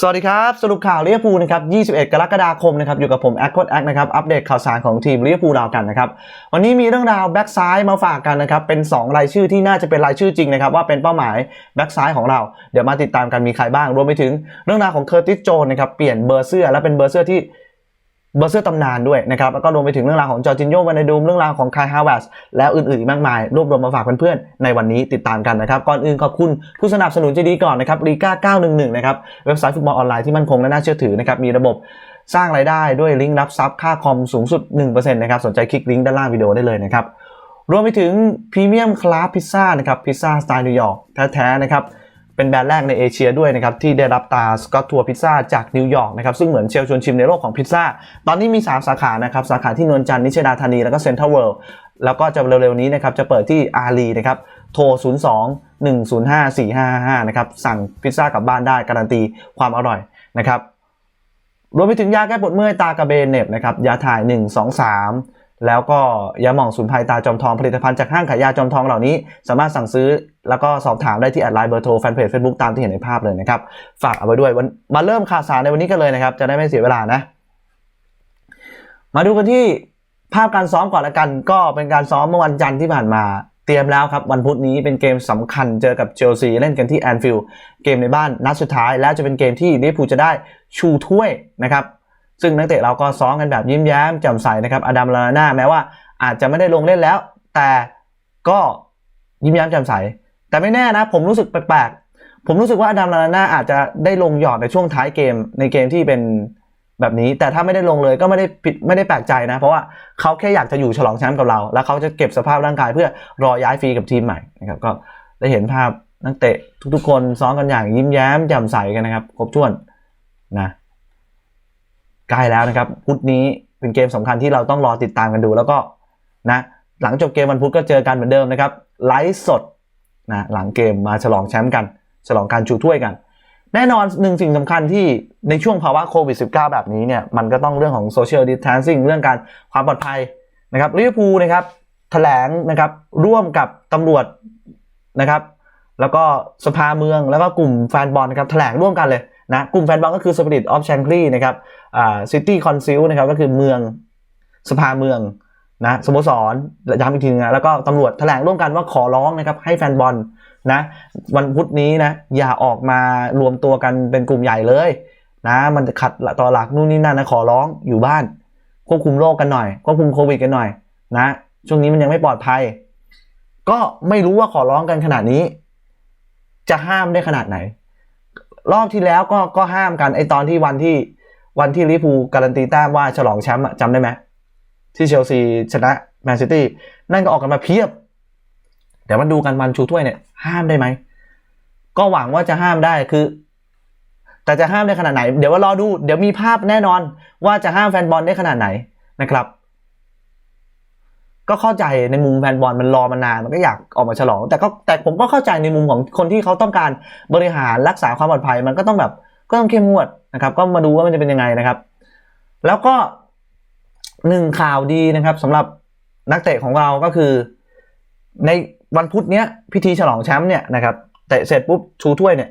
สวัสดีครับ สรุปข่าวลิเวอร์พูลนะครับ 21 กรกฎาคมนะครับ อยู่กับผมแอคโคดแอคนะครับ อัปเดตข่าวสารของทีมลิเวอร์พูลเรากันนะครับ วันนี้มีเรื่องราวแบ็กซ้ายมาฝากกันนะครับ เป็น 2 รายชื่อที่น่าจะเป็นรายชื่อจริงนะครับ ว่าเป็นเป้าหมายแบ็กซ้ายของเรา เดี๋ยวมาติดตามกันมีใครบ้าง รวมไปถึงเรื่องราวของเคอร์ติสโจนนะครับ เปลี่ยนเบอร์เสื้อและเป็นเบอร์เสื้อที่ เบอร์เซอร์ตำนานด้วยนะครับแล้วก็รวมไปถึงเรื่องราวของจอร์จินโญ่วานไนดูมเรื่องราวของคายฮาวเวสแล้วอื่นๆอีกมากมาย รวบรวมมาฝากเพื่อนๆในวันนี้ติดตามกันนะครับ ก่อนอื่นขอบคุณผู้สนับสนุนใจดีก่อนนะครับลีก้า911นะครับเว็บไซต์ฟุตบอลออนไลน์ที่มั่นคงและน่าเชื่อถือนะครับมีระบบสร้างรายได้ด้วยลิงก์รับทรัพย์ค่าคอมสูงสุด1%นะครับสนใจคลิกลิงก์ด้านล่างวิดีโอได้เลยนะครับรวมไปถึงพรีเมียมคลาสพิซซ่านะครับพิซซ่าสไตล์นิวยอร์กแท้ๆนะครับ เป็นแบรนด์แรกในเอเชียด้วยนะครับที่ได้รับตาสกอตทัวร์พิซซ่าจากนิวยอร์กนะครับซึ่งเหมือนเชลชวนชิมในโลกของพิซซ่าตอนนี้มี 3 สาขานะครับสาขาที่นวลจันทร์นิชดาธานีแล้วก็เซ็นทรัลเวิลด์แล้วก็จะเร็วๆนี้นะครับจะเปิดที่อารีนะครับโทร 02 105 4555นะครับสั่งพิซซ่ากลับบ้านได้การันตีความอร่อยนะครับรวมไปถึงยาแก้ปวดเมื่อยตากระเบนเน็บนะครับยาถ่าย 1 2 3 แล้วก็ยาหม่องสูนไพรตาจอมทองผลิตภัณฑ์จากห้างขายยาจอมทองเหล่านี้ สามารถสั่งซื้อแล้วก็สอบถามได้ที่แอดไลน์เบอร์โทรแฟนเพจ Facebook ตามที่เห็นในภาพเลยนะครับ ฝากเอาไว้ด้วยมาเริ่มข่าวสารในวันนี้กันเลยนะครับ จะได้ไม่เสียเวลานะ มาดูกันที่ภาพการซ้อมก่อนละกัน ก็เป็นการซ้อมเมื่อวันจันทร์ที่ผ่านมาเตรียมแล้วครับ วันพุธนี้เป็นเกมสำคัญเจอกับเชลซีเล่นกันที่แอนฟิลด์เกมในบ้านนัดสุดท้าย และจะเป็นเกมที่ลิเวอร์พูลจะได้ชูถ้วยนะครับ ซึ่งนักเตะเราก็ซ้อมกันแบบยิ้มแย้มแจ่มใสนะครับอดัมลาน่าแม้ว่าอาจจะไม่ได้ลงเล่นแล้ว แต่ก็ยิ้มแย้มแจ่มใส แต่ไม่แน่นะ ผมรู้สึกแปลกๆผมรู้สึกว่าอดัมลาน่าอาจจะได้ลงหยอดในช่วงท้ายเกมในเกมที่เป็นแบบนี้ แต่ถ้าไม่ได้ลงเลยก็ไม่ได้ผิดไม่ได้แปลกใจนะ เพราะว่าเขาแค่อยากจะอยู่ฉลองแชมป์กับเรา แล้วเขาจะเก็บสภาพร่างกายเพื่อรอย้ายฟรีกับทีมใหม่นะครับก็ได้เห็นภาพนักเตะทุกๆ คนซ้อมกันอย่างยิ้มแย้มแจ่มใสกันนะครับครบถ้วนนะ ใกล้แล้วนะครับพุธนี้เป็นเกมสำคัญที่เราต้องรอติดตามกันดู แล้วก็นะหลังจบเกมวันพุธก็เจอกันเหมือนเดิมนะครับไลฟ์สดนะหลังเกมมาฉลองแชมป์กัน ฉลองการชูถ้วยกัน แน่นอนหนึ่งสิ่งสำคัญที่ในช่วงภาวะโควิด -19 แบบนี้เนี่ยมันก็ต้องเรื่องของโซเชียลดิส a ทนซิ่งเรื่องการความปลอดภัยนะครับลิเวอร์พูลนะครับแถลงนะครับร่วมกับตำรวจนะครับ แล้วก็สภาเมืองแล้วก็กลุ่มแฟนบอลนะครับแถลงร่วมกันเลย นะกลุ่มแฟนบอลก็คือ Spirit of Shankly นะครับอ่า City Council นะครับก็คือเมืองสภาเมืองนะสโมสรย้ำอีกทีนึงนะแล้วก็ตำรวจแถลงร่วมกันว่าขอร้องนะครับให้แฟนบอลนะวันพุธนี้นะอย่าออกมารวมตัวกันเป็นกลุ่มใหญ่เลยนะมันจะขัดต่อหลักนู่นนี่นั่นนะขอร้องอยู่บ้าน ควบคุมโรคกันหน่อยควบคุมโควิดกันหน่อยนะช่วงนี้มันยังไม่ปลอดภัย ก็ไม่รู้ว่าขอร้องกันขนาดนี้ จะห้ามได้ขนาดไหน รอบที่แล้วก็ก็ห้ามกันไอตอนที่วันที่วันที่ลิพูการันตีแต้มว่าฉลองแชมป์จำได้ไหมที่เชลซีชนะแมนซิตี้นั่นก็ออกกันมาเพียบแต่มาดูกันวันชูถ้วยเนี่ย ห้ามได้ไหม ก็หวังว่าจะห้ามได้คือ แต่จะห้ามได้ขนาดไหน เดี๋ยวว่ารอดู เดี๋ยวมีภาพแน่นอนว่าจะห้ามแฟนบอลได้ขนาดไหนนะครับ ก็เข้าใจในมุมแฟนบอลมันรอมานานมันก็อยากออกมาฉลอง แต่ก็แต่ผมก็เข้าใจในมุมของคนที่เขาต้องการบริหารรักษาความปลอดภัยมันก็ต้องแบบก็ต้องเข้มงวดนะครับ ก็มาดูว่ามันจะเป็นยังไงนะครับ แล้วก็หนึ่งข่าวดีนะครับสำหรับนักเตะของเราก็คือ ในวันพุธเนี้ยพิธีฉลองแชมป์เนี่ยนะครับเตะเสร็จปุ๊บชูถ้วยเนี่ย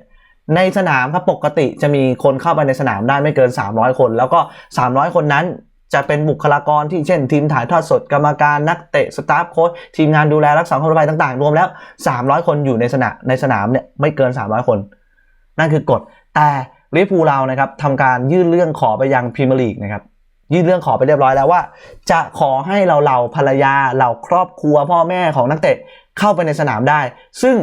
ในสนามครับปกติจะมีคนเข้าไปในสนามได้ไม่เกิน 300 คน แล้วก็ 300 คนนั้น จะเป็นบุคลากรที่เช่นทีมถ่ายทอดสดกรรมการนักเตะสตาฟโค้ชทีมงานดูแลรักษาความปลอดภัยต่าง ๆ รวมแล้ว 300 คนอยู่ในสนามในสนามเนี่ยไม่เกิน 300 คน นั่นคือกฎแต่ลิเวอร์พูลเรานะครับทำการยื่นเรื่องขอไปยังพรีเมียร์ลีกนะครับยื่นเรื่องขอไปเรียบร้อยแล้วว่า จะขอให้เราเราภรรยาเราครอบครัวพ่อแม่ของนักเตะเข้าไปในสนามได้ ซึ่ง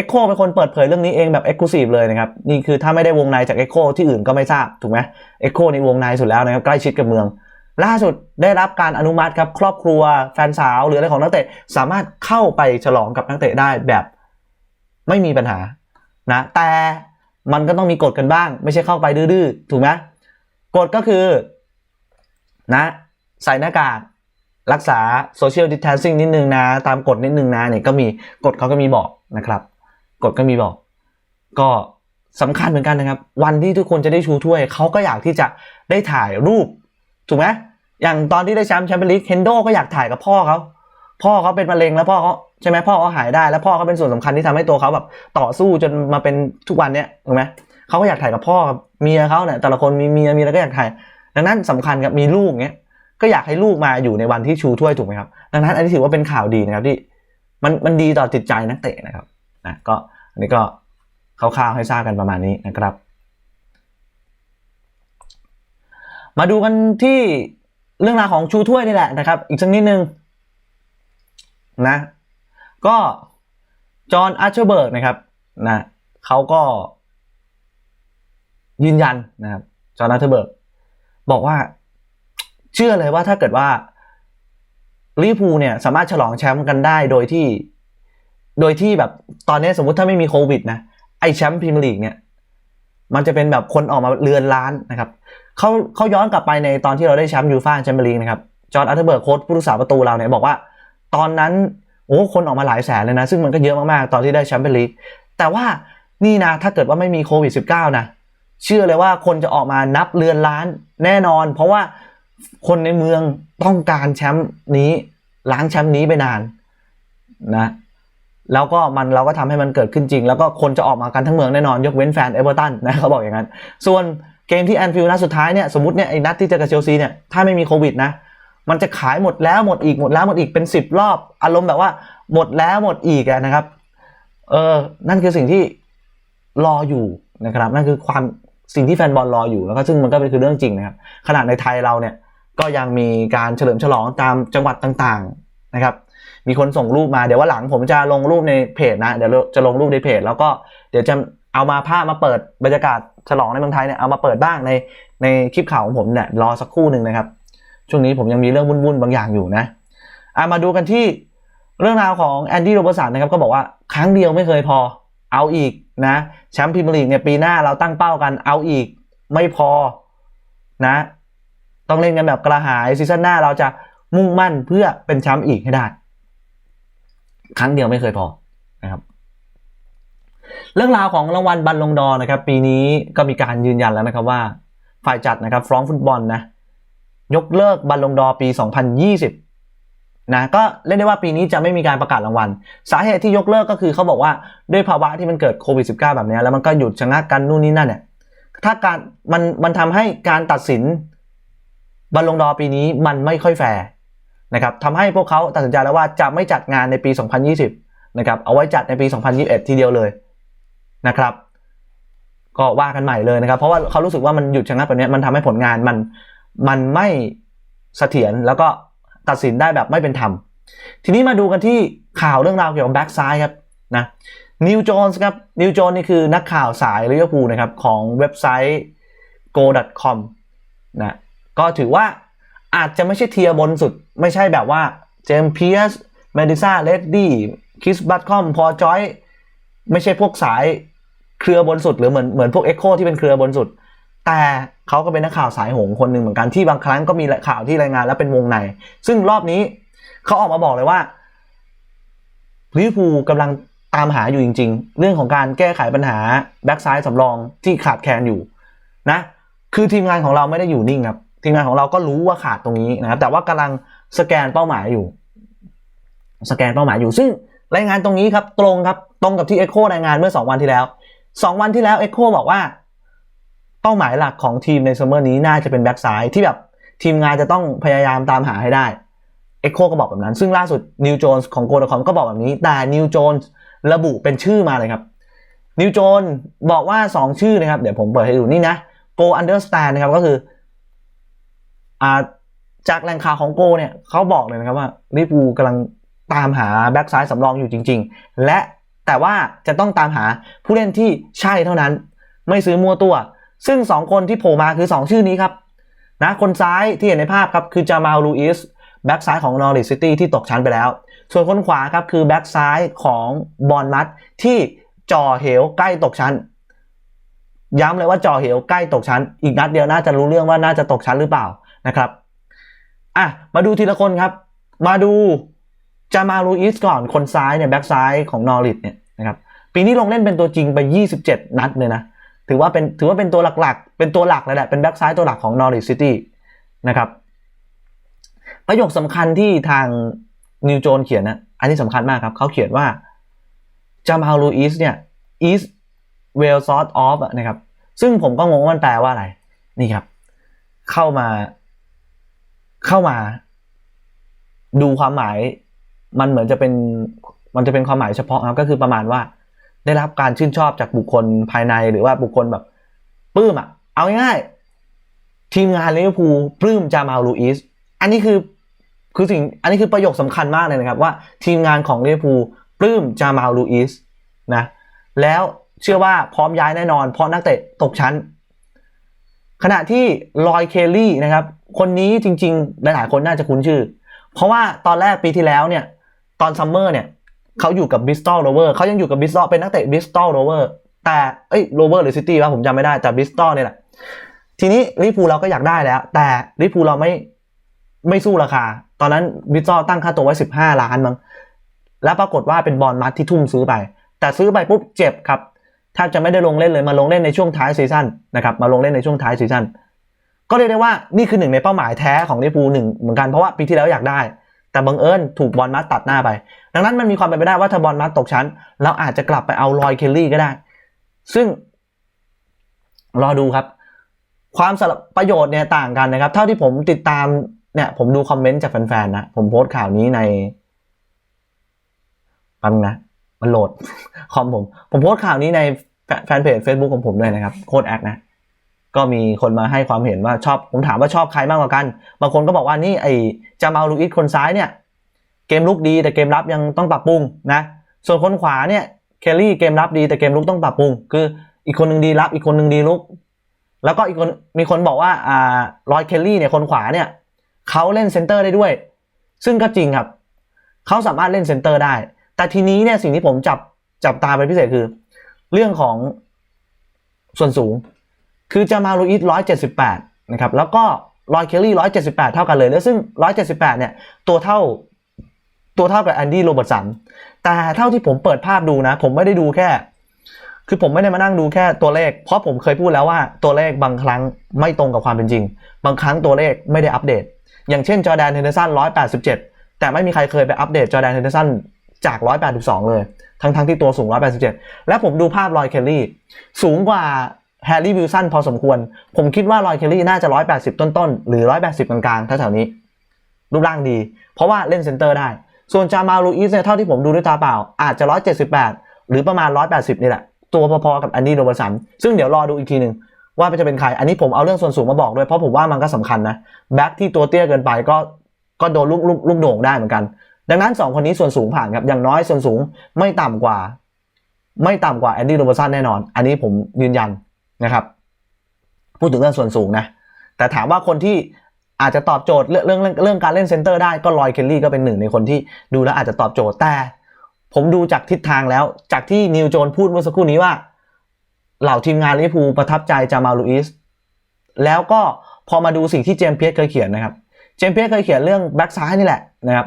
e อ h o เป็นคนเปิดเผยเรื่องนี้เองแบบ Exclusive เลยนะครับ นี่คือถ้าไม่ได้วงในจาก e อ h o ที่อื่นก็ไม่ทราบถูกไหม e อ h o ในวงในสุดแล้วนะครับใกล้ชิดกับเมือง ล่าสุดได้รับการอนุมัติครับครอบครัวแฟนสาวหรืออะไรของนักเตะสามารถเข้าไปฉลองกับนักเตะได้แบบไม่มีปัญหานะแต่มันก็ต้องมีกฎกันบ้าง ไม่ใช่เข้าไปดื้อๆถูกไหมกฎก็คือนะใส่หน้ากากรักษาโซเชียลดิ t แทนซิ่งนิดนึงนะ ตามกฎนิดนึงนะเนี่ยก็มีกฎเขาก็มีบอกนะครับ กฎก็มีบอก ก็สำคัญเหมือนกันนะครับ วันที่ทุกคนจะได้ชูถ้วย เขาก็อยากที่จะได้ถ่ายรูป ถูกไหมอย่างตอนที่ได้แชมป์แชมเปี้ยนลีกเฮนโดก็อยากถ่ายกับพ่อเขาพ่อเขาเป็นมะเร็งแล้วพ่อเขาใช่ไหมพ่อเขาหายได้แล้วพ่อเขาเป็นส่วนสำคัญที่ทำให้ตัวเขาแบบต่อสู้จนมาเป็นทุกวันเนี้ยถูกไหมเขาก็อยากถ่ายกับพ่อเมียเขาเนี่ยแต่ละคนมีเมียมีอะไรก็อยากถ่าย ดังนั้นสำคัญครับมีลูกเงี้ยก็อยากให้ลูกมาอยู่ในวันที่ชูถ้วยถูกไหมครับ ดังนั้นอันนี้ถือว่าเป็นข่าวดีนะครับที่มันมันดีต่อจิตใจนักเตะนะครับ นะก็อันนี้ก็คร่าวๆให้ทราบกันประมาณนี้นะครับ มาดูกันที่เรื่องราวของชูถ้วยนี่แหละนะครับ อีกสักนิดนึงนะก็จอห์นอาร์เชอร์เบิร์กนะครับนะเขาก็ยืนยันนะครับจอห์นอาร์เชอร์เบิร์กบอกว่าเชื่อเลยว่าถ้าเกิดว่าลิเวอร์พูลเนี่ยสามารถฉลองแชมป์กันได้โดยที่ โดยที่แบบตอนนี้สมมติถ้าไม่มีโควิดนะไอแชมป์พรีเมียร์ลีกเนี่ย มันจะเป็นแบบคนออกมาเรือนล้านนะครับเขาเขาย้อนกลับไปในตอนที่เราได้แชมป์ยูฟ่าแชมเปี้ยนลีกนะครับจอห์นอัลเทอร์เบิร์กโค้ชผู้รักษาประตูเราเนี่ยบอกว่า ตอนนั้นโอ้คนออกมาหลายแสนเลยนะ ซึ่งมันก็เยอะมาก ๆ ตอนที่ได้แชมเปี้ยนลีกแต่ว่านี่นะ ถ้าเกิดว่าไม่มีโควิด -19 นะ เชื่อเลยว่าคนจะออกมานับเรือนล้านแน่นอน เพราะว่าคนในเมืองต้องการแชมป์นี้ล้างแชมป์นี้ไปนานนะ แล้วก็มันเราก็ทำให้มันเกิดขึ้นจริง แล้วก็คนจะออกมากันทั้งเมืองแน่นอนยกเว้นแฟนเอเวอร์ตันนะเขาบอกอย่างนั้น ส่วนเกมที่แอนฟิลด์นัดสุดท้ายเนี่ยสมมติเนี่ยไอ้นัดที่เจอกับเชลซีเนี่ยถ้าไม่มีโควิดนะมันจะขายหมดแล้วหมดอีกหมดแล้วหมดอีกเป็นสิบรอบ อารมณ์แบบว่าหมดแล้วหมดอีกนะครับเออนั่นคือสิ่งที่รออยู่นะครับ นั่นคือความสิ่งที่แฟนบอลรออยู่แล้วก็ซึ่งมันก็เป็นคือเรื่องจริงนะครับขนาดในไทยเราเนี่ยก็ยังมีการเฉลิมฉลองตามจังหวัดต่างๆ นะครับมีคนส่งรูปมาเดี๋ยวว่าหลังผมจะลงรูปในเพจนะเดี๋ยวจะลงรูปในเพจ แล้วก็เดี๋ยวจะเอามาภาพมาเปิดบรรยากาศฉลองในเมืองไทยเนี่ยเอามาเปิดบ้างในในคลิปข่าวของผมเนี่ยรอสักครู่หนึ่งนะครับ ช่วงนี้ผมยังมีเรื่องวุ่นๆบางอย่างอยู่นะอะมาดูกันที่เรื่องราวของแอนดี้โรเบอร์สันนะครับก็บอกว่าครั้งเดียวไม่เคยพอเอาอีกนะแชมป์พรีเมียร์ลีกเนี่ยปีหน้าเราตั้งเป้ากันเอาอีกไม่พอนะ ต้องเล่นกันแบบกระหายซีซั่นหน้าเราจะ มุ่งมั่นเพื่อเป็นแชมป์อีกให้ได้ ครั้งเดียวไม่เคยพอนะครับ เรื่องราวของรางวัลบัลลงดอนะครับ ปีนี้ก็มีการยืนยันแล้วนะครับว่า ฝ่ายจัดนะครับฟรองฟุตบอลนะยกเลิกบัลลงดอปี 2020 นะก็เรียกได้ว่าปีนี้จะไม่มีการประกาศรางวัล สาเหตุที่ยกเลิกก็คือเขาบอกว่าด้วยภาวะที่มันเกิดโควิด -19 แบบนี้แล้วมันก็หยุดชะงักกันนู่นนี่นั่นเนี่ยถ้าการมันมันทำให้การตัดสินบัลลงดอปีนี้มันไม่ค่อยแฟร์ นะครับทำให้พวกเขาตัดสินใจแล้วว่าจะไม่จัดงานในปี 2020 นะครับ เอาไว้จัดในปี 2021 ทีเดียวเลยนะครับ ก็ว่ากันใหม่เลยนะครับ เพราะว่าเขารู้สึกว่ามันหยุดชะงักแบบนี้มันทำให้ผลงานมันมันไม่เสถียรแล้วก็ตัดสินได้แบบไม่เป็นธรรม ทีนี้มาดูกันที่ข่าวเรื่องราวเกี่ยวกับแบ็กซ้ายครับนะนิวโจนส์ครับนิวโจนนี่คือนักข่าวสายลิเวอร์พูลนะครับของเว็บไซต์ go.com นะก็ถือว่า อาจจะไม่ใช่เทียบนสุด ไม่ใช่แบบว่าเจมส์เพียสเมดิซ่าเลดดี้คิสบัตคอมพอจอยไม่ใช่พวกสายเครือบนสุด หรือเหมือนเหมือนพวกเอ็กโคที่เป็นเครือบนสุด แต่เขาก็เป็นนักข่าวสายหงคนหนึ่งเหมือนกันที่บางครั้งก็มีข่าวที่รายงานแล้วเป็นวงใน ซึ่งรอบนี้เขาออกมาบอกเลยว่าลิเวอร์พูลกำลังตามหาอยู่จริง ๆ เรื่องของการแก้ไขปัญหาแบ็กซ้ายสำรองที่ขาดแคลนอยู่นะ คือทีมงานของเราไม่ได้อยู่นิ่งครับ ทีมงานของเราก็รู้ว่าขาดตรงนี้นะครับ แต่ว่ากำลังสแกนเป้าหมายอยู่ สแกนเป้าหมายอยู่ ซึ่งรายงานตรงนี้ครับตรงครับตรงกับที่เอ็กโครายงานเมื่อ 2 วันที่แล้ว 2 วันที่แล้วเอ็กโคบอกว่า เป้าหมายหลักของทีมในซัมเมอร์นี้น่าจะเป็นแบ็กซ้ายที่แบบทีมงานจะต้องพยายามตามหาให้ได้เอ็กโคก็บอกแบบนั้น ซึ่งล่าสุดนิวโจนส์ของโกลดคอมก็บอกแบบนี้ แต่นิวโจนส์ระบุเป็นชื่อมาเลยครับนิวโจนบอกว่า 2 ชื่อนะครับ เดี๋ยวผมเปิดให้ดูนี่นะ Go Understand นะครับก็คือ อ่าจากแหล่งข่าวของโกเนี่ยเขาบอกเลยนะครับว่าลิปูกำลังตามหาแบ็กซ้ายสำรองอยู่จริง ๆ และแต่ว่าจะต้องตามหาผู้เล่นที่ใช่เท่านั้น ไม่ซื้อมัวตัว ซึ่ง 2 คนที่โผล่มาคือ 2 ชื่อนี้ครับนะคนซ้ายที่เห็นในภาพครับคือจามาลลูอิสแบ็กซ้ายของนอริสซิตี้ที่ตกชั้นไปแล้ว ส่วนคนขวาครับคือแบ็กซ้ายของบอลมัดที่จ่อเหวใกล้ตกชั้น ย้ำเลยว่าจ่อเหวใกล้ตกชั้น อีกนัดเดียวน่าจะรู้เรื่องว่าน่าจะตกชั้นหรือเปล่า นะครับอะมาดูทีละคนครับ มาดูจามาลูอิสก่อนคนซ้ายเนี่ยแบ็กซ้ายของนอริทเนี่ยนะครับปีนี้ลงเล่นเป็นตัวจริงไป 27 นัดเลยนะถือว่าเป็นถือว่าเป็นตัวหลักๆ เป็นตัวหลักเลยแหละเป็นแบ็กซ้ายตัวหลักของนอริทซิตี้นะครับประโยคสำคัญที่ทางนิวโจนเขียนนะอันนี้สำคัญมากครับเขาเขียนว่าจามาลูอิสเนี่ย is well thought of นะครับ ซึ่งผมก็งงว่ามันแปลว่าอะไร นี่ครับ เข้ามา เข้ามา ดูความหมายมันเหมือนจะเป็นมันจะเป็นความหมายเฉพาะครับก็คือประมาณว่า ได้รับการชื่นชอบจากบุคคลภายในหรือว่าบุคคลแบบปลื้มอะ เอาง่ายๆทีมงานลิเวอร์พูลปลื้มจามาลลูอิสอันนี้คือคือสิ่งอันนี้คือประโยคสำคัญมากเลยนะครับว่าทีมงานของลิเวอร์พูลปลื้มจามาลลูอิสนะแล้วเชื่อว่าพร้อมย้ายแน่นอนเพราะนักเตะตกชั้น ขณะที่ลอยเคลลี่นะครับ คนนี้จริง ๆ หลายๆ คนน่าจะคุ้นชื่อ เพราะว่าตอนแรกปีที่แล้วเนี่ย ตอนซัมเมอร์เนี่ยเขาอยู่กับบิสตอลโรเวอร์เขายังอยู่กับบิสตอลเป็นนักเตะบิสตอลโรเวอร์แต่เอ้ยโรเวอร์หรือซิตี้วะผมจำไม่ได้แต่บิสตอลเนี่ยแหละทีนี้ลิเวอร์พูเราก็อยากได้แล้ว แต่ลิเวอร์พูเราไม่ไม่สู้ราคา ตอนนั้นบิสตอลตั้งค่าตัวไว้ 15 ล้านมั้งแล้วปรากฏว่าเป็นบอลมัดที่ทุ่มซื้อไป แต่ซื้อไปปุ๊บเจ็บครับ แทบจะไม่ได้ลงเล่นเลยมาลงเล่นในช่วงท้ายซีซั่นนะครับมาลงเล่นในช่วงท้ายซีซั่นก็เรียกได้ว่านี่คือหนึ่งในเป้าหมายแท้ของลิเวอร์พูลหนึ่งเหมือนกันเพราะว่าปีที่แล้วอยากได้ แต่บังเอิญถูกบอลมัดตัดหน้าไป ดังนั้นมันมีความเป็นไปได้ว่าถ้าบอลมัดตกชั้น เราอาจจะกลับไปเอาลอยเคลลี่ก็ได้ ซึ่ง รอดูครับ ความสลับประโยชน์เนี่ยต่างกันนะครับ เท่าที่ผมติดตามเนี่ยผมดูคอมเมนต์จากแฟนๆนะผมโพสต์ข่าวนี้ในปั๊มนะ มันโหลดคอมผม ผมโพสต์ข่าวนี้ในแฟนเพจ Facebook ของผมด้วยนะครับ โค้ดแอคนะ ก็มีคนมาให้ความเห็นว่าชอบ ผมถามว่าชอบใครมากกว่ากัน บางคนก็บอกว่านี่ไอ้จามาลลูอิสคนซ้ายเนี่ย เกมลุกดีแต่เกมรับยังต้องปรับปรุงนะ ส่วนคนขวาเนี่ยเคลลี่เกมรับดีแต่เกมลุกต้องปรับปรุง คืออีกคนหนึ่งดีรับ อีกคนหนึ่งดีลุก แล้วก็อีกคนมีคนบอกว่าอ่ารอยเคลลี่เนี่ยคนขวาเนี่ยเขาเล่นเซนเตอร์ได้ด้วย ซึ่งก็จริงครับเขาสามารถเล่นเซนเตอร์ได้ แต่ทีนี้เนี่ยสิ่งที่ผมจับจับตาเป็นพิเศษคือ เรื่องของส่วนสูง คือจามาลูอิสร้อยเจ็ดสิบแปดนะครับ แล้วก็รอยเคลลี่ร้อยเจ็ดสิบแปดเท่ากันเลย แล้วซึ่งร้อยเจ็ดสิบแปดเนี่ยตัวเท่าตัวเท่ากับแอนดี้โรเบิร์ตสัน แต่เท่าที่ผมเปิดภาพดูนะ ผมไม่ได้ดูแค่ คือผมไม่ได้มานั่งดูแค่ตัวเลข เพราะผมเคยพูดแล้วว่าตัวเลขบางครั้งไม่ตรงกับความเป็นจริง บางครั้งตัวเลขไม่ได้อัปเดต อย่างเช่นจอแดนเฮนเดอร์สัน187แปดสิบเจ็ดแต่ไม่มีใครเคยไปอัปเดตจอแดนเฮนเดอร์สัน จาก 182 เลย ทั้งทั้งที่ตัวสูง 187 และผมดูภาพลอยเคลลี่ สูงกว่าแฮร์รี่วิลสันพอสมควร ผมคิดว่าลอยเคลลี่น่าจะ 180 ต้นๆ หรือ 180 กลางๆแถวๆนี้ รูปร่างดี เพราะว่าเล่นเซนเตอร์ได้ ส่วนจามาลูอิสเนี่ยเท่าที่ผมดูด้วยตาเปล่า อาจจะ 178 หรือประมาณ 180 นี่แหละ ตัวพอๆกับอันดี้โรเบอร์สัน ซึ่งเดี๋ยวรอดูอีกทีหนึ่งว่าจะเป็นใคร อันนี้ผมเอาเรื่องส่วนสูงมาบอกด้วย เพราะผมว่ามันก็สำคัญนะ แบ็คที่ตัวเตี้ยเกินไปก็ก็โดนลูกลูกลูกโด่งได้เหมือนกัน ดังนั้น 2 คนนี้ส่วนสูงผ่านครับ อย่างน้อยส่วนสูงไม่ต่ำกว่า ไม่ต่ำกว่าแอนดี้โรเบอร์สันแน่นอน อันนี้ผมยืนยันนะครับ พูดถึงเรื่องส่วนสูงนะ แต่ถามว่าคนที่อาจจะตอบโจทย์เรื่องเรื่องเรื่องการเล่นเซนเตอร์ได้ก็ลอยเคลลี่ก็เป็นหนึ่งในคนที่ดูแล้วอาจจะตอบโจทย์แต่ ผมดูจากทิศทางแล้ว จากที่นิวโจนพูดเมื่อสักครู่นี้ว่า เหล่าทีมงานลิเวอร์พูลประทับใจจามาลูอิสแล้วก็พอมาดูสิ่งที่เจมเพียสเคยเขียนนะครับ เจมเพียสเคยเขียนเรื่องแบ็กซ้ายนี่แหละนะครับ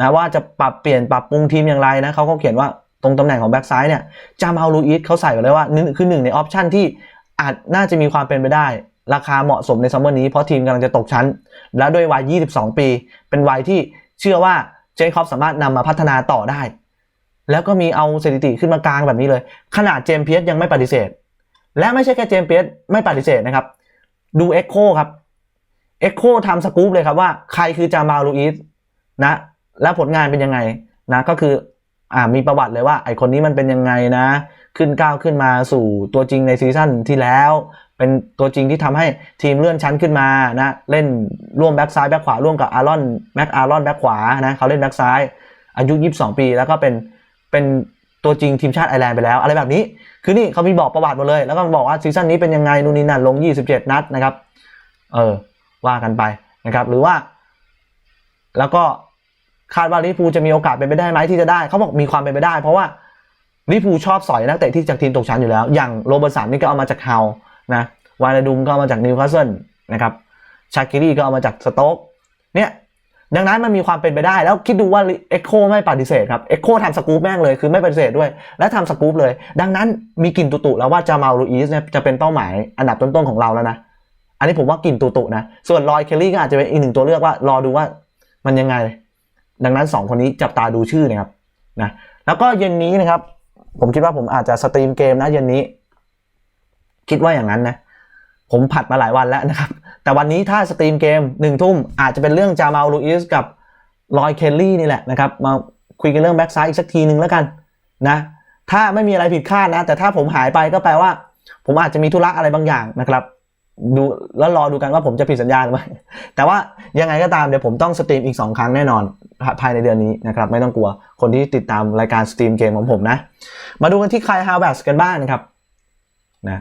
นะว่าจะปรับเปลี่ยนปรับปรุงทีมอย่างไรนะเขาก็เขียนว่าตรงตำแหน่งของแบ็กซ้ายเนี่ยจามาลูอิสเขาใส่ไว้เลยว่านี่คือหนึ่งในออปชันที่อาจน่าจะมีความเป็นไปได้ ราคาเหมาะสมในซัมเมอร์นี้เพราะทีมกำลังจะตกชั้น แล้วด้วยวัย 22 ปี เป็นวัยที่เชื่อว่าเจคอบสามารถนำมาพัฒนาต่อได้ แล้วก็มีเอาสถิติขึ้นมากลางแบบนี้เลย ขนาดเจมส์เพียสยังไม่ปฏิเสธ และไม่ใช่แค่เจมส์เปียสไม่ปฏิเสธนะครับ ดูเอ็กโคครับเอ็กโคทำสกู๊ปเลยครับว่าใครคือจามาลูอิสนะ และผลงานเป็นยังไงนะก็คืออ่ามีประวัติเลยว่าไอคนนี้มันเป็นยังไงนะ ขึ้นก้าวขึ้นมาสู่ตัวจริงในซีซั่นที่แล้ว เป็นตัวจริงที่ทำให้ทีมเลื่อนชั้นขึ้นมานะเล่นร่วมแบ็กซ้ายแบ็กขวาร่วมกับอารอนแม็กอารอนแบ็กขวานะเขาเล่นแบ็กซ้ายอายุ 22 ปี แล้วก็เป็นเป็นตัวจริงทีมชาติไอร์แลนด์ไปแล้ว อะไรแบบนี้ คือนี่เขามีบอกประวัติหมดเลย แล้วก็บอกว่าซีซั่นนี้เป็นยังไงนู่นนี่นั่นลง 27 นัดนะครับ เออว่ากันไปนะครับ หรือว่า แล้วก็ คาดว่าลิเวอร์พูจะมีโอกาสเป็นไปได้ไหมที่จะได้เขาบอกมีความเป็นไปได้ เพราะว่าลิเวอร์พูชอบสอยนักเตะที่จากทีมตกชั้นอยู่แล้ว อย่างโรเบอร์สันนี่ก็เอามาจากเฮานะวานาดุมก็เอามาจากนิวคาสเซิลนะครับชาคิรีก็เอามาจากสโต๊กเนี่ยดังนั้นมันมีความเป็นไปได้แล้วคิดดูว่าเอ็กโคไม่ปฏิเสธครับเอ็กโคทำสกู๊ปแม่งเลยคือไม่ปฏิเสธด้วย และทำสกู๊ปเลย ดังนั้นมีกลิ่นตุๆแล้วว่าจามาลูอิสเนี่ยจะเป็นเป้าหมายอันดับต้นๆของเราแล้วนะ อันนี้ผมว่ากลิ่นตุๆนะ ส่วนลอยเคลลี่ก็อาจจะเป็นอีกหนึ่งตัวเลือกว่ารอดูว่ามันยังไง ดังนั้น 2 คนนี้จับตาดูชื่อนะครับนะแล้วก็เย็นนี้นะครับ ผมคิดว่าผมอาจจะสตรีมเกมนะเย็นนี้ คิดว่าอย่างนั้นนะผมผัดมาหลายวันแล้วนะครับ แต่วันนี้ถ้าสตรีมเกมหนึ่งทุ่มอาจจะเป็นเรื่องจามาลูอิสกับลอยเคลลี่นี่แหละนะครับ มาคุยกันเรื่องแบ็กซ้ายอีกสักทีหนึ่งแล้วกันนะถ้าไม่มีอะไรผิดคาดนะ แต่ถ้าผมหายไปก็แปลว่า ผมอาจจะมีธุระอะไรบางอย่างนะครับ ดูแล้วรอดูกันว่าผมจะผิดสัญญาหรือไม่แต่ว่ายังไงก็ตามเดี๋ยวผมต้องสตรีมอีก 2 ครั้งแน่นอน ภายในเดือนนี้นะครับไม่ต้องกลัวคนที่ติดตามรายการสตรีมเกมของผมนะ มาดูกันที่คายฮาวเวสกันบ้างนะครับนะ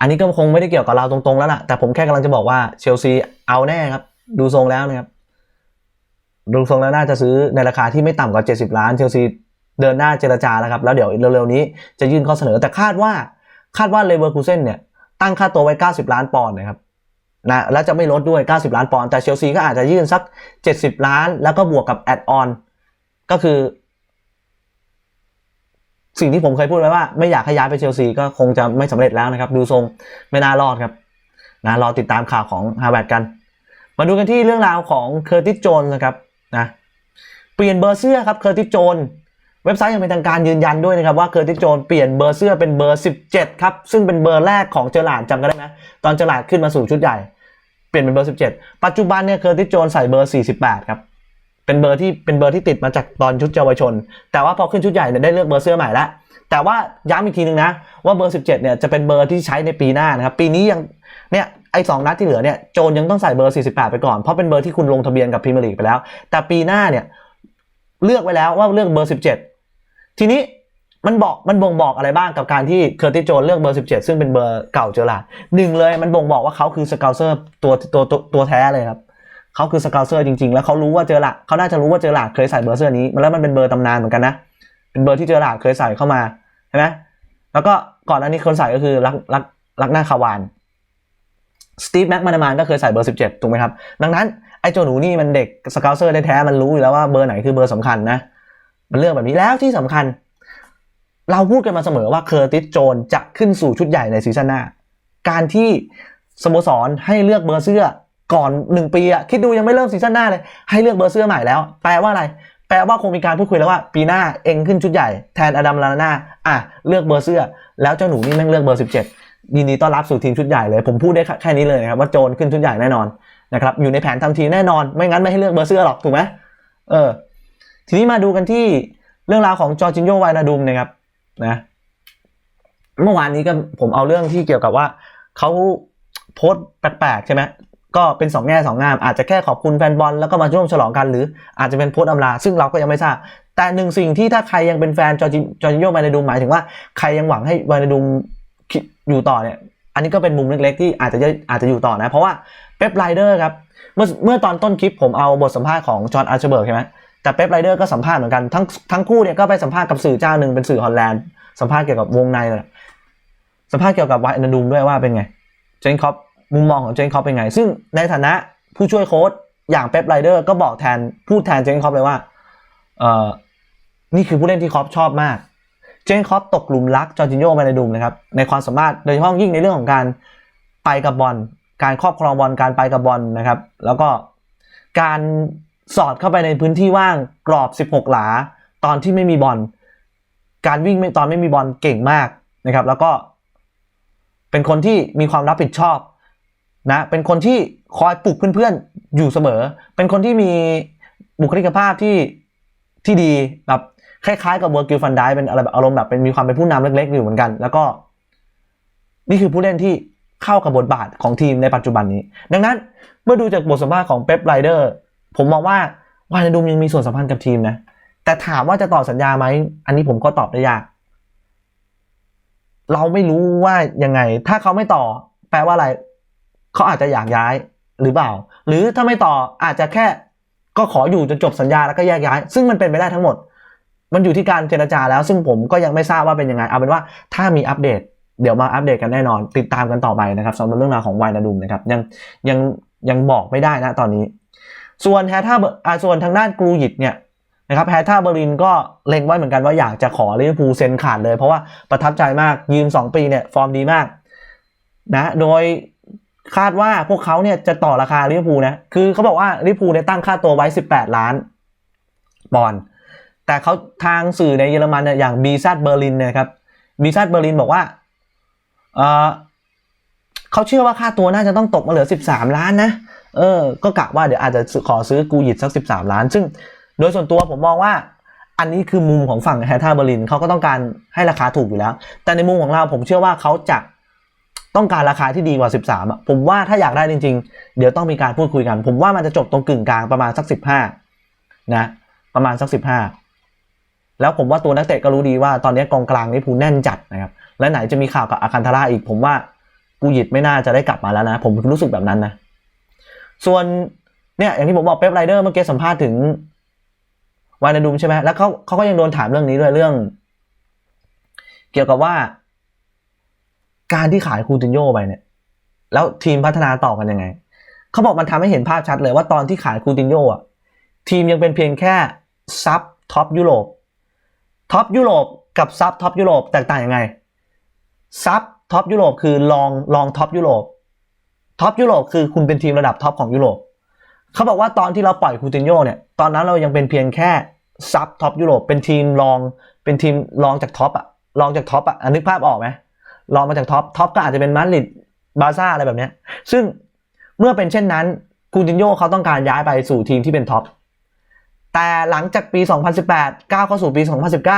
อันนี้ก็คงไม่ได้เกี่ยวกับเราตรงๆแล้วล่ะ แต่ผมแค่กำลังจะบอกว่าเชลซีเอาแน่ครับ ดูทรงแล้วนะครับ ดูทรงแล้วน่าจะซื้อในราคาที่ไม่ต่ำกว่า 70 ล้านเชลซีเดินหน้าเจรจาแล้วครับ แล้วเดี๋ยวเร็วๆนี้จะยื่นข้อเสนอแต่คาดว่าคาดว่าเลเวอร์คูเซนเนี่ย ตั้งค่าตัวไว้ 90 ล้านปอนด์นะครับนะแล้วจะไม่ลดด้วย 90 ล้านปอนด์แต่เชลซีก็อาจจะยื่นสัก 70 ล้าน แล้วก็บวกกับแอดออนก็คือ สิ่งที่ผมเคยพูดไว้ว่าไม่อยากให้ย้ายไปเชลซีก็คงจะไม่สำเร็จแล้วนะครับ ดูทรงไม่น่ารอดครับนะรอติดตามข่าวของฮาวเวิร์ดกัน มาดูกันที่เรื่องราวของเคอร์ติสโจนนะครับนะเปลี่ยนเบอร์เสื้อครับเคอร์ติสโจน เว็บไซต์ยังเป็นทางการยืนยันด้วยนะครับว่าเคอร์ติสโจนเปลี่ยนเบอร์เสื้อเป็นเบอร์ 17 ครับ ซึ่งเป็นเบอร์แรกของเจอหลาดจำกันได้ไหมตอนเจอหลาดขึ้นมาสู่ชุดใหญ่ เปลี่ยนเป็นเบอร์ 17 ปัจจุบันเนี่ยเคอร์ติสโจนใส่เบอร์ 48 ครับเป็นเบอร์ที่เป็นเบอร์ที่ติดมาจากตอนชุดเยาวชน แต่ว่าพอขึ้นชุดใหญ่เนี่ยได้เลือกเบอร์เสื้อใหม่แล้วแต่ว่าย้ำอีกทีนึงนะว่าเบอร์ 17เนี่ยจะเป็นเบอร์ที่ใช้ในปีหน้านะครับปีนี้ยังเนี่ยไอ้สองนัดที่เหลือเนี่ยโจนยังต้องใส่เบอร์ 48 ไปก่อนเพราะเป็นเบอร์ที่คุณลงทะเบียนกับพรีเมียร์ลีกไปแล้ว แต่ปีหน้าเนี่ยเลือกไว้แล้วว่าเลือกเบอร์ 17 ทีนี้มันบอกมันบ่งบอกอะไรบ้างกับการที่เคอร์ติโจนเลือกเบอร์ 17 ซึ่งเป็นเบอร์เก่าเจอหลาดหนึ่งเลยมันบ่งบอกว่าเขาคือสเกลเซอร์ตัวตัวตัวตัวแท้เลยครับเขาคือสเกลเซอร์จริงๆ แล้วเขารู้ว่าเจอหลาดเขาน่าจะรู้ว่าเจอหลาดเคยใส่เบอร์เสื้อนี้แล้วมันเป็นเบอร์ตำนานเหมือนกันนะเป็นเบอร์ที่เจอหลาดเคยใส่เข้ามาใช่ไหมแล้วก็ก่อนอันนี้คนใส่ก็คือรักรักรักหน้าคาวานสตีฟแม็กมานามานก็เคยใส่เบอร์ 17 ถูกไหมครับ ดังนั้นไอ้โจหนูนี่มันเด็กสเกลเซอร์แท้ๆมันรู้อยู่แล้วว่าเบอร์ไหนคือเบอร์สำคัญนะ มันเลือกแบบนี้แล้วที่สำคัญ เราพูดกันมาเสมอว่าเคอร์ติสโจนจะขึ้นสู่ชุดใหญ่ในซีซั่นหน้า การที่สโมสรให้เลือกเบอร์เสื้อก่อนหนึ่งปีอะคิดดูยังไม่เริ่มซีซั่นหน้าเลย ให้เลือกเบอร์เสื้อใหม่แล้ว แปลว่าอะไร แปลว่าคงมีการพูดคุยแล้วว่า ปีหน้าเองขึ้นชุดใหญ่แทนอดัมลานาอะเลือกเบอร์เสื้อ แล้วเจ้าหนูนี่แม่งเลือกเบอร์17ยินดีต้อนรับสู่ทีมชุดใหญ่เลย ผมพูดได้แค่นี้เลยนะครับว่าโจนขึ้นชุดใหญ่แน่นอนนะครับอยู่ในแผนทำทีแน่นอน ไม่งั้นไม่ให้เลือกเบอร์เสื้อหรอกถูกไหมเออ ทีนี้มาดูกันที่เรื่องราวของจอร์จินโยวายนาดุมนะครับนะเมื่อวานนี้ก็ผมเอาเรื่องที่เกี่ยวกับว่าเขาโพสต์แปลกๆใช่ไหมก็เป็นสองแง่สองงาม อาจจะแค่ขอบคุณแฟนบอลแล้วก็มาร่วมฉลองกันหรืออาจจะเป็นโพสต์อำลา ซึ่งเราก็ยังไม่ทราบแต่หนึ่งสิ่งที่ถ้าใครยังเป็นแฟนจอร์จิจอร์จินโยวายนาดุมหมายถึงว่าใครยังหวังให้วายนาดุมอยู่ต่อเนี่ย อันนี้ก็เป็นมุมเล็กๆ ที่อาจจะอาจจะอยู่ต่อนะ เพราะว่าเป๊ปไรเดอร์ครับเมื่อเมื่อตอนต้นคลิปผมเอาบทสัมภาษณ์ของจอห์นอาร์เชเบิร์กใช่ไหม แต่เป๊ปไรเดอร์ก็สัมภาษณ์เหมือนกันทั้งทั้งคู่เนี่ยก็ไปสัมภาษณ์กับสื่อเจ้าหนึ่งเป็นสื่อฮอลแลนด์สัมภาษณ์เกี่ยวกับวงในเลยสัมภาษณ์เกี่ยวกับวายนาดุมด้วยว่าเป็นไงเจนคอปมุมมองของเจนคอปเป็นไง ซึ่งในฐานะผู้ช่วยโค้ชอย่างเป๊ปไรเดอร์ก็บอกแทนพูดแทนเจนคอปเลยว่าเออนี่คือผู้เล่นที่คอปชอบมาก เจนคอปตกหลุมรักจอร์จินโญ่มาในดุมนะครับในความสามารถโดยเฉพาะยิ่งในเรื่องของการไปกับบอลการครอบครองบอลการไปกับบอลนะครับ แล้วก็การ สอดเข้าไปในพื้นที่ว่างกรอบ 16 หลา ตอนที่ไม่มีบอลการวิ่งตอนไม่มีบอลเก่งมากนะครับ แล้วก็เป็นคนที่มีความรับผิดชอบนะเป็นคนที่คอยปลุกเพื่อนๆอยู่เสมอ เป็นคนที่มีบุคลิกภาพที่ที่ดีแบบคล้ายๆกับเวอร์กิลฟันไดเป็นอะไรแบบอารมณ์แบบเป็นมีความเป็นผู้นำเล็กๆ อยู่เหมือนกัน แล้วก็ นี่คือผู้เล่นที่เข้ากับบทบาทของทีมในปัจจุบันนี้ ดังนั้นเมื่อดูจากบทสัมภาษณ์ของเป๊ปไรเดอร์ ผมมองว่าวานาดุมยังมีส่วนสัมพันธ์กับทีมนะ แต่ถามว่าจะต่อสัญญาไหม อันนี้ผมก็ตอบได้ยาก เราไม่รู้ว่ายังไง ถ้าเขาไม่ต่อ แปลว่าอะไร เขาอาจจะอยากย้ายหรือเปล่า หรือถ้าไม่ต่ออาจจะแค่ก็ขออยู่จนจบสัญญาแล้วก็แยกย้าย ซึ่งมันเป็นไปได้ทั้งหมด มันอยู่ที่การเจรจาแล้ว ซึ่งผมก็ยังไม่ทราบว่าเป็นยังไง เอาเป็นว่าถ้ามีอัปเดต เดี๋ยวมาอัปเดตกันแน่นอน ติดตามกันต่อไปนะครับสำหรับเรื่องราวของวายนาดุมนะครับ ยังยังยังบอกไม่ได้นะตอนนี้ ส่วนแฮท่าส่วนทางด้านกรูยิตเนี่ยนะครับแฮท่าเบอร์ลินก็เล็งไว้เหมือนกันว่าอยากจะขอลิเวอร์พูลเซ็นขาดเลย เพราะว่าประทับใจมากยืม 2 ปีเนี่ยฟอร์มดีมากนะโดยคาดว่าพวกเขาเนี่ยจะต่อราคาลิเวอร์พูลนะคือเขาบอกว่าลิเวอร์พูลเนี่ยตั้งค่าตัวไว้ 18 ล้านปอนด์แต่เขาทางสื่อในเยอรมันเนี่ยอย่างบีซัดเบอร์ลินเนี่ยครับบีซัดเบอร์ลินบอกว่าเออเขาเชื่อว่าค่าตัวน่าจะต้องตกมาเหลือ 13 ล้านนะ เออ ก็กะว่าเดี๋ยวอาจจะขอซื้อกูหยิดสัก 13 ล้าน ซึ่งโดยส่วนตัวผมมองว่า อันนี้คือมุมของฝั่งแฮท่าเบอร์ลินเขาก็ต้องการให้ราคาถูกอยู่แล้ว แต่ในมุมของเราผมเชื่อว่าเขาจะต้องการราคาที่ดีกว่า 13อะผมว่าถ้าอยากได้จริง ๆ เดี๋ยวต้องมีการพูดคุยกัน ผมว่ามันจะจบตรงกึ่งกลางประมาณสัก 15 นะ ประมาณสัก 15 แล้วผมว่าตัวนักเตะก็รู้ดีว่าตอนนี้กองกลางนี่พูแน่นจัดนะครับ และไหนจะมีข่าวกับอาคันทาร่าอีก ผมว่ากูหยิดไม่น่าจะได้กลับมาแล้วนะ ผมรู้สึกแบบนั้นนะ ส่วนเนี่ยอย่างที่ผมบอกเป๊ปไรเดอร์เมื่อกี้สัมภาษณ์ถึงวานาดุมใช่ไหมแล้วเขาเขาก็ยังโดนถามเรื่องนี้ด้วยเรื่อง เกี่ยวกับว่า การที่ขายคูตินโยไปเนี่ย แล้วทีมพัฒนาต่อกันยังไงเขาบอกมันทำให้เห็นภาพชัดเลยว่าตอนที่ขายคูตินโยอะทีมยังเป็นเพียงแค่ซับท็อปยุโรปท็อปยุโรปกับซับท็อปยุโรปแตกต่างยังไงซับท็อปยุโรปคือลองลองท็อปยุโรป ท็อปยุโรปคือคุณเป็นทีมระดับท็อปของยุโรปเขาบอกว่าตอนที่เราปล่อยคูตินโยเนี่ยตอนนั้นเรายังเป็นเพียงแค่ซับท็อปยุโรปเป็นทีมรองเป็นทีมรองจากท็อปอะรองจากท็อปอะอะนึกภาพออกไหมรองมาจากท็อปท็อปก็อาจจะเป็นมาดริดบาซ่าอะไรแบบเนี้ยซึ่งเมื่อเป็นเช่นนั้นคูตินโยเขาต้องการย้ายไปสู่ทีมที่เป็นท็อปแต่หลังจากปี 2018 ก้าวเข้าสู่ปี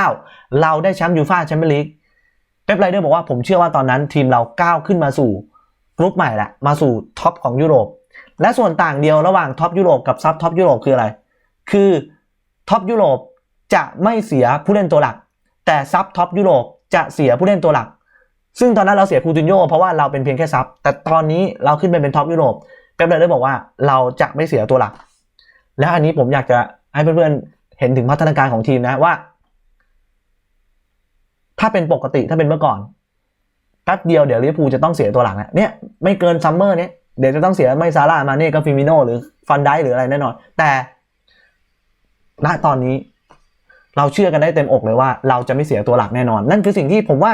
2019 เราได้แชมป์ยูฟ่าแชมเปี้ยนลีกเป๊ปไรเดอร์บอกว่าผมเชื่อว่าตอนนั้นทีมเราก้าวขึ้นมาสู่ กรุ๊ปใหม่ละมาสู่ท็อปของยุโรป และส่วนต่างเดียวระหว่างท็อปยุโรปกับซับท็อปยุโรปคืออะไร คือท็อปยุโรปจะไม่เสียผู้เล่นตัวหลัก แต่ซับท็อปยุโรปจะเสียผู้เล่นตัวหลัก ซึ่งตอนนั้นเราเสียคูตินโยเพราะว่าเราเป็นเพียงแค่ซับแต่ตอนนี้เราขึ้นไปเป็นท็อปยุโรปเป๊ปไรเดอร์บอกว่าเราจะไม่เสียตัวหลัก และอันนี้ผมอยากจะให้เพื่อนๆเห็นถึงพัฒนาการของทีมนะว่า ถ้าเป็นปกติถ้าเป็นเมื่อก่อน ป๊บเดียวเดี๋ยวลิเวอร์พูลจะต้องเสียตัวหลังเนี่ยไม่เกินซัมเมอร์เนี้ยเดี๋ยวจะต้องเสียไม่ซาร่ามาเน่ก็ฟิมิโนหรือฟันได้หรืออะไรแน่นอน แต่ณตอนนี้ เราเชื่อกันได้เต็มอกเลยว่า เราจะไม่เสียตัวหลักแน่นอน นั่นคือสิ่งที่ผมว่า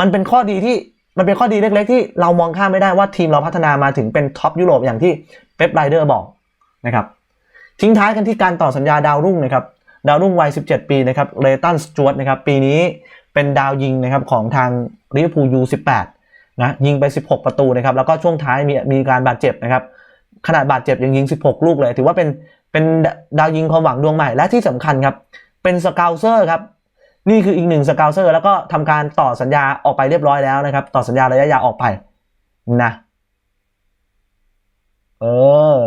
มันเป็นข้อดีที่มันเป็นข้อดีเล็ก ๆ ที่เรามองข้ามไม่ได้ว่าทีมเราพัฒนามาถึงเป็นท็อปยุโรปอย่างที่เป๊ปไรเดอร์บอกนะครับทิ้งท้ายกันที่การต่อสัญญาดาวรุ่งนะครับดาวรุ่งวัย 17 ปีนะครับเลตันสจวตนะครับปีนี้เป็นดาวยิงนะครับของทาง ลิเวอร์พูลยู18นะยิงไป 16 ประตูนะครับแล้วก็ช่วงท้ายมีมีการบาดเจ็บนะครับขนาดบาดเจ็บยังยิง 16 ลูกเลย ถือว่าเป็นเป็นดาวยิงความหวังดวงใหม่และที่สำคัญครับเป็นสเกลเซอร์ครับนี่คืออีกหนึ่งสเกลเซอร์แล้วก็ทำการต่อสัญญาออกไปเรียบร้อยแล้วนะครับ ต่อสัญญาระยะยาวออกไปนะเออ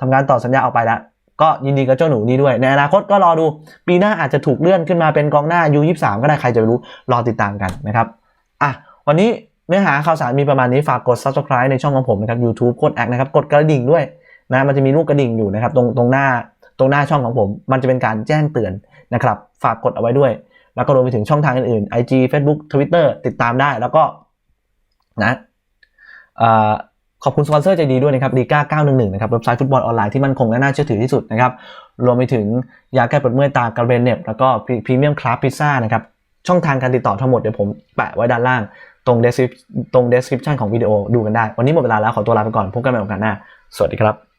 ทำการต่อสัญญาออกไปแล้วก็ยินดีกับเจ้าหนูนี้ด้วย ในอนาคตก็รอดูปีหน้าอาจจะถูกเลื่อนขึ้นมาเป็นกองหน้า U23 ก็ได้ใครจะรู้รอติดตามกันนะครับ วันนี้เนื้อหาข่าวสารมีประมาณนี้ฝากกด subscribe ในช่องของผมนะครับ YouTube กดแอคนะครับ กดกระดิ่งด้วยนะมันจะมีลูกกระดิ่งอยู่นะครับตรงตรงหน้าตรงหน้าช่องของผม มันจะเป็นการแจ้งเตือนนะครับ ฝากกดเอาไว้ด้วย แล้วก็รวมไปถึงช่องทางอื่นๆ IG Facebook Twitter ติดตามได้แล้วก็นะเอ่อขอบคุณสปอนเซอร์ใจดีด้วยนะครับลีก้า911 นะครับ เว็บไซต์ฟุตบอลออนไลน์ที่มั่นคงและน่าเชื่อถือที่สุดนะครับ รวมไปถึงยาแก้ปวดเมื่อยตากระเบนเน็บแล้วก็พรีเมียมคลาสพิซซ่านะครับ ช่องทางการติดต่อทั้งหมดเดี๋ยวผมแปะไว้ด้านล่าง ตรง description ตรง description ของวิดีโอดูกันได้ วันนี้หมดเวลาแล้วขอตัวลาไปก่อนพบกันใหม่โอกาสหน้า สวัสดีครับ